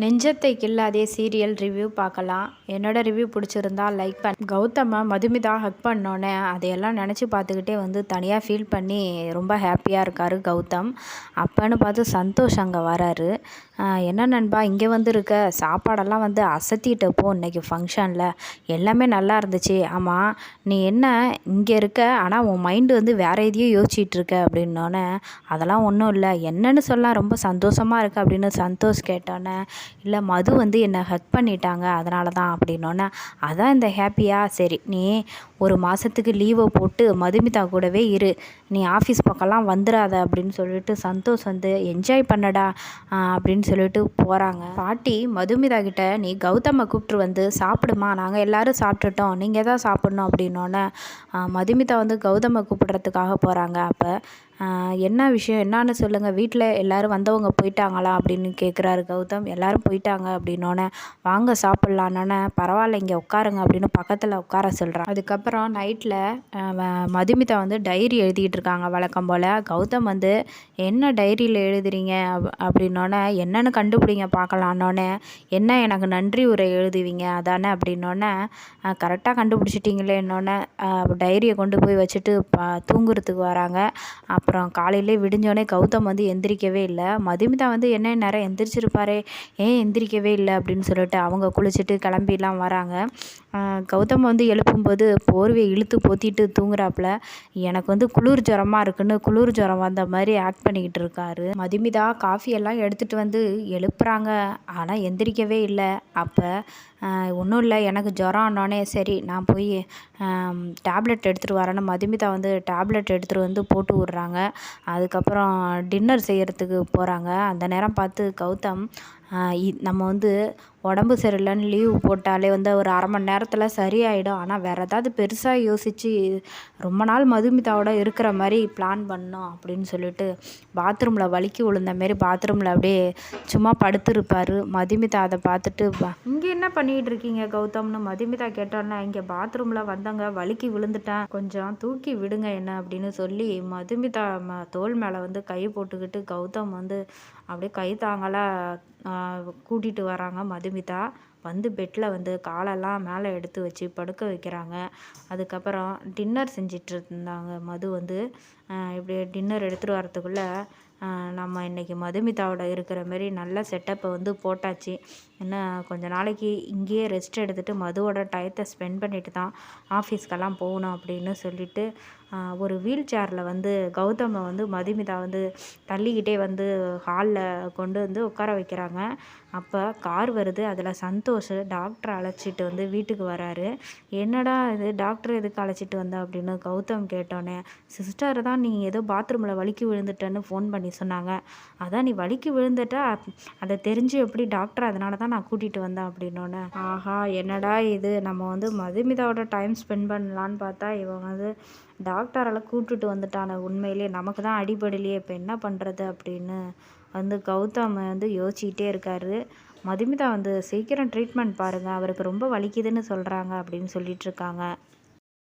நெஞ்சத்தை கில்லாதே serial review பார்க்கலாம். என்னோட review பிடிச்சிருந்தா லைக் பண்ண கௌதமை மதுமிதா ஹக் பண்ணோன்னே அதையெல்லாம் நினச்சி பார்த்துக்கிட்டே வந்து தனியாக ஃபீல் பண்ணி ரொம்ப ஹாப்பியாக இருக்கார் கௌதம். அப்போன்னு பார்த்து சந்தோஷ் அங்கே வராரு. என்ன நண்பா இங்கே வந்து இருக்க சாப்பாடெல்லாம் வந்து அசத்திட்டப்போ இன்றைக்கி இன்னைக்கு ஃபங்க்ஷனில் எல்லாமே நல்லா இருந்துச்சு. ஆமாம் நீ என்ன இங்கே இருக்க? ஆனால் உன் மைண்டு வந்து வேறு எதையோ யோசிச்சிட்டு இருக்க அப்படின்னோடனே அதெல்லாம் ஒன்றும் இல்லை. என்னன்னு சொல்லலாம் ரொம்ப சந்தோஷமாக இருக்கு அப்படின்னு சந்தோஷ் கேட்டோன்னே இல்லை மது வந்து என்னை ஹக் பண்ணிட்டாங்க அதனால தான் அப்படின்னோன்னே அதான் இந்த ஹாப்பியா சரி நீ ஒரு மாதத்துக்கு லீவை போட்டு மதுமிதா கூடவே இரு. நீ ஆஃபீஸ் பக்கம்லாம் வந்துடாத அப்படின்னு சொல்லிட்டு சந்தோஷ் வந்து என்ஜாய் பண்ணடா அப்படின்னு சொல்லிட்டு போகிறாங்க பாட்டி மதுமிதா கிட்ட நீ கௌதமை கூப்பிட்டு வந்து சாப்பிடுமா? நாங்கள் எல்லாரும் சாப்பிட்டுட்டோம். நீங்கள் தான் சாப்பிட்ணும் அப்படின்னோன்னே மதுமிதா வந்து கௌதமை கூப்பிடுறதுக்காக போகிறாங்க அப்போ என்ன விஷயம் என்னான்னு சொல்லுங்கள் வீட்டில் எல்லோரும் வந்தவங்க போயிட்டாங்களா அப்படின்னு கேட்குறாரு கௌதம். எல்லோரும் போயிட்டாங்க அப்படின்னோடனே வாங்க சாப்பிட்லான்னொன்னே பரவாயில்ல இங்கே உட்காருங்க அப்படின்னு பக்கத்தில் உட்கார சொல்கிறான் அதுக்கப்புறம் நைட்டில் மதுமிதா வந்து டைரி எழுதிக்கிட்டு இருக்காங்க வழக்கம் போல். கௌதம் வந்து என்ன டைரியில் எழுதுறீங்க? அப் அப்படின்னோடனே என்னென்னு கண்டுபிடிங்க பார்க்கலான்னொன்னே என்ன எனக்கு நன்றி உரை எழுதுவீங்க? அதானே அப்படின்னோடனே கரெக்டாக கண்டுபிடிச்சிட்டிங்களே என்னோடனே டைரியை கொண்டு போய் வச்சுட்டு ப தூங்குறதுக்கு வராங்க. அப்போ அப்புறம் காலையிலே விடிஞ்சோடனே கௌதம் வந்து எந்திரிக்கவே இல்லை. மதுமிதா வந்து என்ன நேரம் எந்திரிச்சிருப்பாரே? ஏன் எந்திரிக்கவே இல்லை? அப்படின்னு சொல்லிட்டு அவங்க குளிச்சுட்டு கிளம்பிலாம் வராங்க. கௌதம் வந்து எழுப்பும்போது போர்வையை இழுத்து போத்திட்டு தூங்குறாப்புல. எனக்கு வந்து குளிர் ஜுரமாக இருக்குன்னு குளிர் ஜுரம் வந்த மாதிரி ஆக்ட் பண்ணிக்கிட்டு இருக்காரு. மதுமிதா காஃபி எல்லாம் எடுத்துகிட்டு வந்து எழுப்புறாங்க. ஆனால் எந்திரிக்கவே இல்லை. அப்போ ஒன்றும் இல்லை. எனக்கு ஜுரம் ஆனோடனே சரி நான் போய் டேப்லெட் எடுத்துகிட்டு வரேன்னு மதுமிதா வந்து டேப்லெட் எடுத்துகிட்டு வந்து போட்டு விட்றாங்க. அதுக்கப்புறம் டின்னர் செய்கிறதுக்கு போகிறாங்க அந்த நேரம் பார்த்து கௌதம் நம்ம வந்து உடம்பு சரியில்லைன்னு லீவு போட்டாலே வந்து ஒரு அரை மணி நேரத்தில் சரியாயிடும். ஆனால் வேறு ஏதாவது பெருசாக யோசித்து ரொம்ப நாள் மதுமிதாவோட இருக்கிற மாதிரி பிளான் பண்ணோம் அப்படின்னு சொல்லிட்டு பாத்ரூமில் வலிக்கி விழுந்த மாரி பாத்ரூமில் அப்படியே சும்மா படுத்துருப்பார். மதுமிதா அதை பார்த்துட்டு இங்கே என்ன பண்ணிகிட்டு இருக்கீங்க கௌதம்னு? மதுமிதா கேட்டோன்னே இங்கே பாத்ரூமில் வந்தவங்க வலிக்கி விழுந்துட்டேன். கொஞ்சம் தூக்கி விடுங்க என்ன? அப்படின்னு சொல்லி மதுமிதா ம தோல் மேலே வந்து கை போட்டுக்கிட்டு கௌதம் வந்து அப்படியே கை தாங்கலாக கூட்டிகிட்டு வராங்க மதுமிதா. வந்து பெட்டில் வந்து காலெல்லாம் மேலே எடுத்து வச்சு படுக்க வைக்கிறாங்க. அதுக்கப்புறம் டின்னர் செஞ்சிட்டு இருந்தாங்க மது வந்து. இப்படி டின்னர் எடுத்துகிட்டு வரத்துக்குள்ளே நம்ம இன்றைக்கி மதுமிதாவோட இருக்கிற மாரி நல்ல செட்டப்பை வந்து போட்டாச்சு. என்ன கொஞ்ச நாளைக்கு இங்கேயே ரெஸ்ட் எடுத்துகிட்டு மதுவோட டயத்தை ஸ்பெண்ட் பண்ணிட்டு தான் ஆஃபீஸ்க்கெல்லாம் போகணும் அப்படின்னு சொல்லிட்டு ஒரு வீல் சேரில் வந்து கௌதமை வந்து மதுமிதா வந்து தள்ளிக்கிட்டே வந்து ஹாலில் கொண்டு வந்து உட்கார வைக்கிறாங்க. அப்போ கார் வருது. அதில் சந்தோஷ் டாக்டரை அழைச்சிட்டு வந்து வீட்டுக்கு வராரு. என்னடா இது? டாக்டர் எதுக்கு அழைச்சிட்டு வந்த அப்படின்னு கௌதம் கேட்டோன்னே சிஸ்டர் தான் நீ ஏதோ பாத்ரூமில் வலிக்கு விழுந்துட்டேன்னு ஃபோன் பண்ணி சொன்னாங்க. அதான் நீ வலிக்கு விழுந்துட்டா. அதை தெரிஞ்சு எப்படி டாக்டர் அதனால தான் நான் கூட்டிகிட்டு வந்தேன் அப்படின்னோடனே ஆஹா என்னடா இது? நம்ம வந்து மதுமிதாவோட டைம் ஸ்பெண்ட் பண்ணலான்னு பார்த்தா இவன் வந்து டாக்டரால் கூப்பிட்டுட்டு வந்துட்டான. உண்மையிலே நமக்கு தான் அடிபடலையே. இப்போ என்ன பண்ணுறது அப்படின்னு வந்து கௌதம் வந்து யோசிச்சுக்கிட்டே இருக்கார். மதுமிதா வந்து சீக்கிரம் ட்ரீட்மெண்ட் பாருங்கள் அவருக்கு ரொம்ப வலிக்குதுன்னு சொல்கிறாங்க அப்படின்னு சொல்லிட்டு இருக்காங்க.